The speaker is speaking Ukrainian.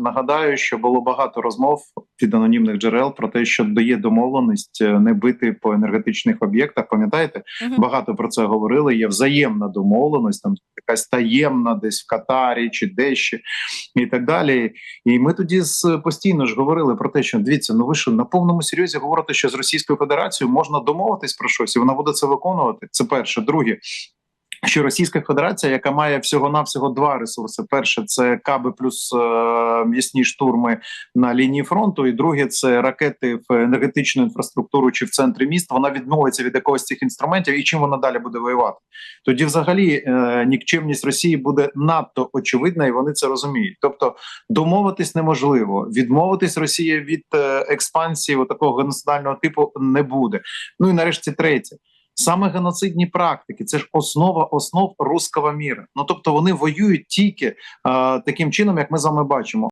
Нагадаю, що було багато розмов від анонімних джерел про те, що дає домовленість е, не бити по енергетичних об'єктах. Пам'ятаєте, Мгм. багато про це говорили. Є взаємна домовленість, там якась таємна, десь в Катарі чи дещо і так далі. І ми тоді постійно ж говорили про те, що дивіться, ну ви що на повному серйозі говорите, що з Російською Федерацією можна домовитись про щось, і вона буде це виконувати. Це перше, друге. Що Російська Федерація, яка має всього навсього два ресурси: перше це каби плюс е, м'ясні штурми на лінії фронту, і друге це ракети в енергетичну інфраструктуру чи в центрі міст. Вона відмовиться від якогось цих інструментів, і чим вона далі буде воювати? Тоді, взагалі, е, нікчемність Росії буде надто очевидна, і вони це розуміють. Тобто, домовитись неможливо, відмовитись Росія від е, експансії такого геноцидального типу не буде. Ну і нарешті третє. Саме геноцидні практики це ж основа основ руского міра. Ну тобто вони воюють тільки е, таким чином, як ми з вами бачимо.